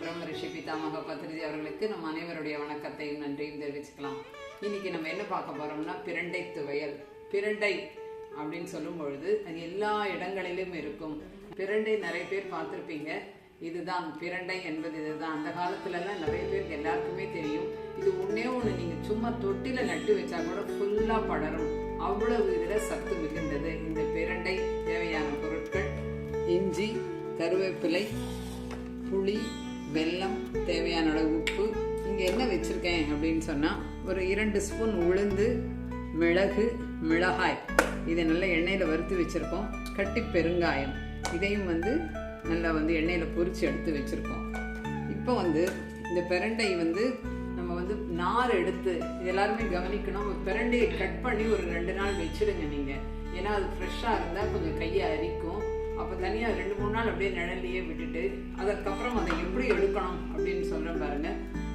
பிரம்ம ரிஷி பிதாமக பத்ரிஜி அவர்களுக்கு நம்ம அனைவருடைய வணக்கத்தையும் நன்றியும் தெரிவிச்சுக்கலாம். இன்னைக்கு நம்ம என்ன பார்க்க போறோம்னா பிரண்டை துவையல். பிரண்டை அப்படின்னு சொல்லும் பொழுது அது எல்லா இடங்களிலும் இருக்கும். பிரண்டை நிறைய பேர் பார்த்துருப்பீங்க. இதுதான் பிரண்டை என்பது இதுதான். அந்த காலத்துலலாம் நிறைய பேருக்கு எல்லாருக்குமே தெரியும். இது ஒன்றே ஒன்று நீங்கள் சும்மா தொட்டில நட்டு வச்சா கூட ஃபுல்லாக படரும். அவ்வளவு இதில் சத்து மிகுந்தது. இந்த பிரண்டை தேவையான பொருட்கள் இஞ்சி கருவேப்பிலை புளி வெல்லம் தேவையான அளவு உப்பு. இங்கே என்ன வச்சுருக்கேன் அப்படின்னு சொன்னால் ஒரு இரண்டு ஸ்பூன் உளுந்து மிளகு மிளகாய். இதை நல்லா எண்ணெயில் வறுத்து வச்சுருக்கோம். கட்டி பெருங்காயம். இதையும் வந்து நல்லா வந்து எண்ணெயில் பொரித்து எடுத்து வச்சுருக்கோம். இப்போ வந்து இந்த பிரண்டை வந்து நம்ம வந்து நார் எடுத்து இது எல்லாருமே கவனிக்கணும். பிரண்டையை கட் பண்ணி ஒரு ரெண்டு நாள் வச்சிடுங்க நீங்கள் ஏன்னா அது ஃப்ரெஷ்ஷாக இருந்தால் கொஞ்சம் கையை அரிக்கும். தனியாக ரெண்டு மூணு நாள் அப்படியே நிழல்லையே விட்டுட்டு அதுக்கப்புறம் அதை எப்படி எடுக்கணும் அப்படின்னு சொல்கிறேன் பாருங்க.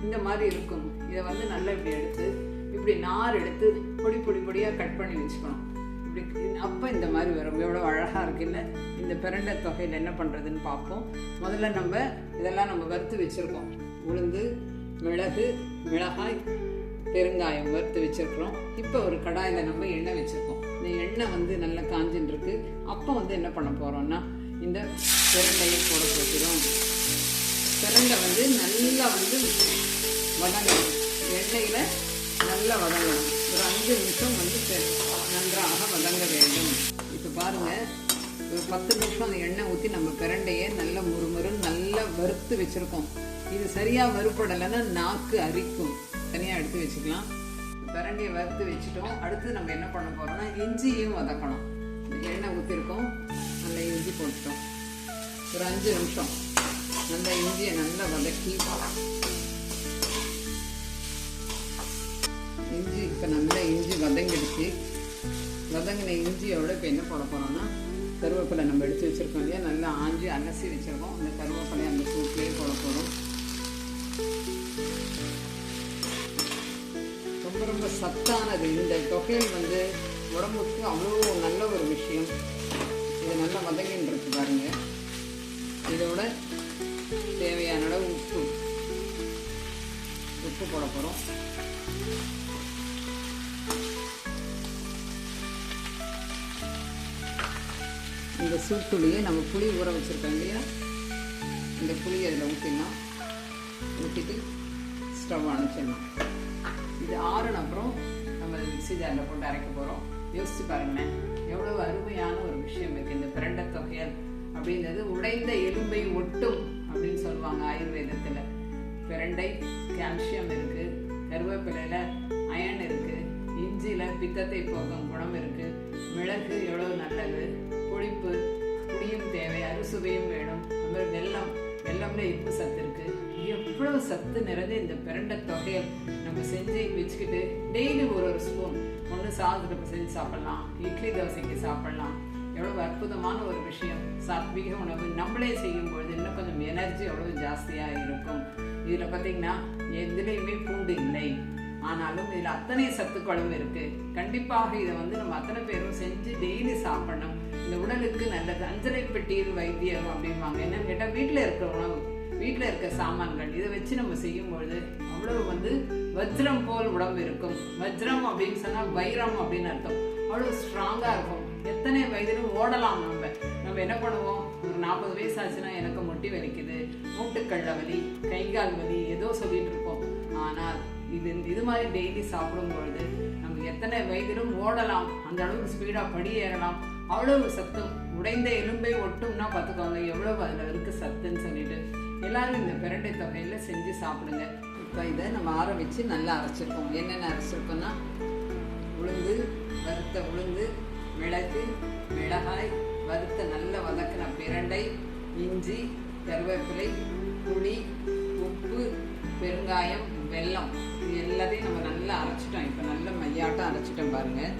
இந்த மாதிரி இருக்கும். இதை வந்து நல்லா இப்படி எடுத்து இப்படி நார் எடுத்து பொடி பொடி பொடியாக கட் பண்ணி வச்சுக்கணும். இப்படி அப்போ இந்த மாதிரி வரும். எவ்வளோ அழகாக இருக்குல்ல? இந்த பிரண்டை தொகையில் என்ன பண்ணுறதுன்னு பார்ப்போம். முதல்ல நம்ம இதெல்லாம் நம்ம வறுத்து வச்சுருக்கோம். உளுந்து மிளகு மிளகாய் பெருங்காயம் வறுத்து வச்சுருக்குறோம். இப்போ ஒரு கடாயில் நம்ம எண்ணெய் வச்சுருக்கோம். இந்த எண்ணெய் வந்து நல்லா காஞ்சின்னு இருக்கு. அப்போ வந்து என்ன பண்ண போகிறோம்னா இந்த பிரண்டையை போட போகிறோம். பிரண்டை வந்து நல்லா வந்து வதங்கணும். எண்ணெயில் நல்லா வதங்கணும். ஒரு அஞ்சு நிமிஷம் வந்து நன்றாக வதங்க வேண்டும். இப்போ பாருங்க ஒரு பத்து நிமிஷம் அந்த எண்ணெய் ஊற்றி நம்ம பிரண்டையை நல்லா முறுமுறுன்னு நல்லா வறுத்து வச்சுருக்கோம். இது சரியாக வறுப்படலைன்னா நாக்கு அரிக்கும். தனியாக எடுத்து வச்சுக்கலாம். பிரண்டையை வறுத்து வச்சுட்டோம். அடுத்து நம்ம என்ன பண்ண போகிறோம்னா இஞ்சியும் வதக்கணும். எண்ணெய் ஊற்றிருக்கோம் நல்லா இஞ்சி போட்டோம் ஒரு அஞ்சு நிமிஷம். நல்லா இஞ்சியை நல்லா வதக்கி. இஞ்சி இப்போ நல்லா இஞ்சி வதங்கிடுச்சு. வதங்கின இஞ்சியோட இப்போ என்ன போட போகிறோம்னா கருவேப்பிலை நம்ம எடுத்து வச்சுருக்கோம் இல்லையா? நல்லா ஆஞ்சி அலசி வச்சுருக்கோம். அந்த கருவேப்பிலை அந்த சூட்லேயே போட போகிறோம் ரொம்ப ரொம்ப சத்தானது. இந்த தொகையில் வந்து உடம்புக்கு அவ்வளோ நல்ல ஒரு விஷயம். இது நல்லா வதங்கின்னு இருக்கு பாருங்க. இதோட தேவையான அளவு உப்பு. உப்பு போட போகிறோம் இந்த சூட்டுலேயே நம்ம புளி ஊற வச்சுருக்கோம் இல்லையா? இந்த புளி அதில் ஊற்றிடலாம் ஊற்றிட்டு ஸ்டவ் அணைச்சிடலாம். இது ஆறுன அப்புறம் நம்ம மிக்சி ஜாரில் போட்டு அரைக்க போகிறோம் யோசிச்சு பாருங்களேன். எவ்வளோ அருமையான ஒரு விஷயம் இருக்குது இந்த பிரண்ட தொகையல் அப்படின்றது உடைந்த எலும்பை ஒட்டும் அப்படின்னு சொல்லுவாங்க ஆயுர்வேதத்தில். பிரண்டை கால்சியம் இருக்குது கருவேப்பிலையில அயன் இருக்குது இஞ்சியில் பித்தத்தை போக்கும் குணம் இருக்குது மிளகு எவ்வளோ நல்லது புளிப்பு புளியும் தேவை அறுசுவையும் வேணும். அது மாதிரி வெல்லம் இருப்பு சத்து இருக்கு. எவ்வளவு சத்து நிறைஞ்ச இந்த பிரண்டை தொகையை நம்ம செஞ்சு வச்சுக்கிட்டு டெய்லி ஒரு ஒரு ஸ்பூன் ஒன்று சாதத்துக்கு செஞ்சு சாப்பிடலாம். இட்லி தோசைக்கு சாப்பிடலாம். எவ்வளவு அற்புதமான ஒரு விஷயம். சாத்விக உணவு நம்மளே செய்யும் பொழுது இன்னும் கொஞ்சம் எனர்ஜி எவ்வளவு ஜாஸ்தியாக இருக்கும். இதில் பார்த்தீங்கன்னா எதுலேயுமே பூண்டு இல்லை. ஆனாலும் இதில் அத்தனை சத்து குழம்பு இருக்கு. கண்டிப்பாக இதை வந்து நம்ம அத்தனை பேரும் செஞ்சு டெய்லி சாப்பிடணும். இந்த உடலுக்கு நல்லது. அஞ்சலை பெட்டியில் வைத்தியம் அப்படிம்பாங்க. என்னன்னு கேட்டால் வீட்டில் இருக்கிற உணவு. வீட்டில் இருக்க சாமான்கள் இதை வச்சு நம்ம செய்யும்பொழுது அவ்வளவு வந்து வஜ்ரம் போல் உடம்பு இருக்கும். வஜ்ரம் அப்படின்னு சொன்னால் வைரம் அப்படின்னு அர்த்தம். அவ்வளோ ஸ்ட்ராங்காக இருக்கும். எத்தனை வயதிலும் ஓடலாம் நம்ம. நம்ம என்ன பண்ணுவோம்? ஒரு நாற்பது வயசு ஆச்சுன்னா எனக்கு முட்டி வலிக்குது மூட்டுக்கள்ள வலி கைகால் வலி ஏதோ சொல்லிட்டு இருப்போம். ஆனால் இது இது மாதிரி டெய்லி சாப்பிடும் பொழுது நம்ம எத்தனை வயதிலும் ஓடலாம். அந்த அளவுக்கு ஸ்பீடாக படி ஏறலாம். அவ்வளவு சத்தும். உடைந்த எலும்பை ஒட்டும்னா பார்த்துக்கோங்க எவ்வளவு அதில் இருக்கு சத்துன்னு சொல்லிட்டு எல்லாரும் இந்த பிரண்டை தொகையில் செஞ்சு சாப்பிடுங்க. இப்போ இதை நம்ம ஆற வச்சு நல்லா அரைச்சிருக்கோம் என்னென்ன அரைச்சிருக்கோம்னா உளுந்து வறுத்த உளுந்து மிளகு மிளகாய் வறுத்த நல்ல வதக்கின பிரண்டை இஞ்சி கருவேப்பிலை புளி உப்பு பெருங்காயம் வெல்லம். இது எல்லாத்தையும் நம்ம நல்லா அரைச்சிட்டோம். இப்போ நல்ல மையாட்டம் அரைச்சிட்டோம் பாருங்கள்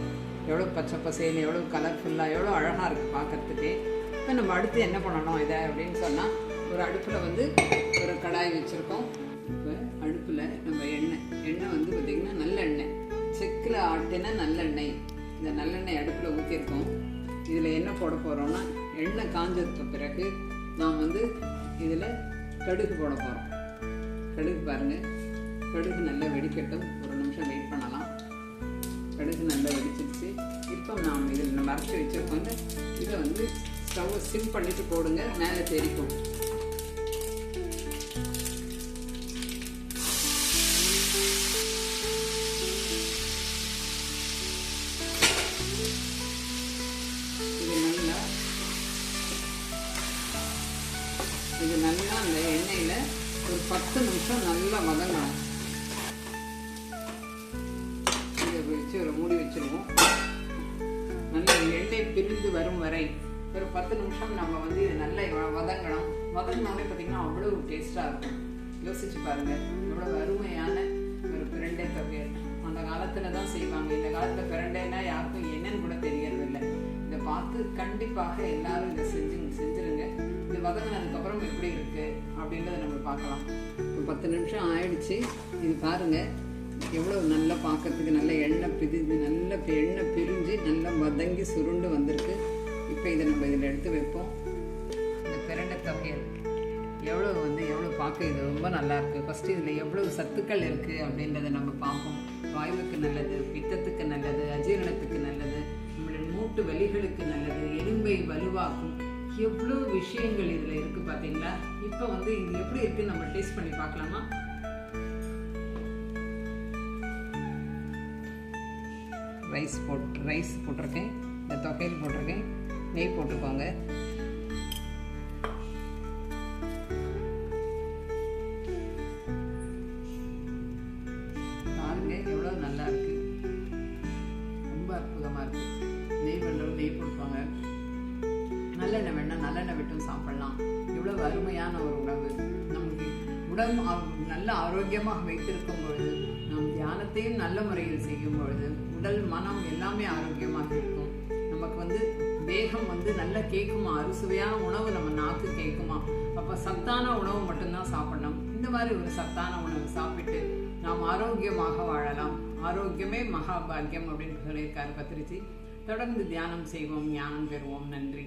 எவ்வளோ பச்சை பசேன்னு எவ்வளோ கலர்ஃபுல்லாக எவ்வளோ அழகாக இருக்குது பார்க்குறதுக்கு இப்போ நம்ம அடுத்து என்ன பண்ணணும் இதை அப்படின்னு சொன்னால் ஒரு அடுப்பில் வந்து ஒரு கடாய் வச்சுருக்கோம். இப்போ அடுப்பில் நம்ம எண்ணெய். எண்ணெய் வந்து பார்த்திங்கன்னா நல்லெண்ணெய். செக்கில் ஆட்டின நல்லெண்ணெய். இந்த நல்லெண்ணெய் அடுப்பில் ஊற்றிருக்கோம் இதில் என்ன போட போகிறோம்னா எண்ணெய் காஞ்சதுக்கு பிறகு நாம் வந்து இதில் கடுகு போட போகிறோம் கடுகு பாருங்கள் கடுகு நல்லா வெடிக்கட்டும். ஒரு நிமிஷம் வெயிட் பண்ணலாம். கடுகு நல்லா வெடிச்சிருச்சு. இப்போ நாம் இதில் நம்ம அரைச்சி வச்சிருக்கோங்க இதை வந்து ஸ்டவ்வை சிம் பண்ணிட்டு போடுங்க. மேலே தெரிக்கும். நல்லா அந்த எண்ணெயில் ஒரு பத்து நிமிஷம் நல்லா வதங்கணும். இதை வச்சு ஒரு மூடி வச்சிருவோம். நல்லா எண்ணெய் பிரிந்து வரும் வரை ஒரு பத்து நிமிஷம் நம்ம வந்து இதை நல்லா வதங்கணும். வதங்கினாலே பார்த்தீங்கன்னா அவ்வளோ டேஸ்ட்டாக இருக்கும். யோசிச்சு பாருங்க. இவ்வளோ அருமையான ஒரு பிரண்டை தொகையல் அந்த காலத்தில் தான் செய்வாங்க. இந்த காலத்தில் பிரண்டைன்னா யாருக்கும் என்னன்னு கூட தெரியறது இல்லை இதை பார்த்து கண்டிப்பாக எல்லாரும் இதை செஞ்சு செஞ்சுருங்க. இது வதங்கினதுக்கப்புறம் எப்படி இருக்கு அப்படின்றத நம்ம பார்க்கலாம். இப்போ பத்து நிமிஷம் ஆயிடுச்சு. இது பாருங்க. எவ்வளோ நல்லா பார்க்கறதுக்கு நல்ல எண்ணெய் பிரிஞ்சு நல்ல எண்ணெய் பிரிஞ்சு நல்லா வதங்கி சுருண்டு வந்திருக்கு. இப்போ இதை நம்ம இதில் எடுத்து வைப்போம். இந்த பிரண்டை தொகையல் எவ்வளோ வந்து எவ்வளோ பார்க்க இது ரொம்ப நல்லா ஃபஸ்ட்டு இதில் எவ்வளோ சத்துக்கள் இருக்குது அப்படின்றத நம்ம பார்ப்போம். வாயுவுக்கு நல்லது பித்தத்துக்கு நல்லது அஜீரணத்துக்கு நல்லது நம்மளுடைய மூட்டு வலிகளுக்கு நல்லது எலும்பை வலுவாக்கும் எவ்வளோ விஷயங்கள் இதில் இருக்குது பார்த்தீங்களா இப்போ வந்து இது எப்படி இருக்குன்னு நம்ம டேஸ்ட் பண்ணி பார்க்கலாமா? ரைஸ் போட் ரைஸ் போட்டிருக்கேன். இந்த தொகையில் போட்டிருக்கேன். நெய் போட்டுக்கோங்க. பாருங்க எவ்வளோ நல்லா இருக்கு. நல்லெண்ணெய் விட்டும் சாப்பிடலாம். இவ்வளவு அருமையான ஒரு உணவு. நமக்கு உடல் நல்ல ஆரோக்கியமாக வைத்திருக்கும் பொழுது நம் தியானத்தையும் நல்ல முறையில் செய்யும் பொழுது உடல் மனம் எல்லாமே ஆரோக்கியமாக இருக்கும். நமக்கு வந்து தேகம் வந்து நல்லா கேட்குமா? அறுசுவையான உணவு நம்ம நாக்கு கேட்குமா? அப்போ சத்தான உணவு மட்டும்தான் சாப்பிடணும். இந்த மாதிரி ஒரு சத்தான உணவு சாப்பிட்டு நாம் ஆரோக்கியமாக வாழலாம். ஆரோக்கியமே மகாபாகியம் அப்படின்னு சொல்லியிருக்காரு பத்திரிச்சி தொடர்ந்து தியானம் செய்வோம் ஞானம் பெறுவோம். நன்றி.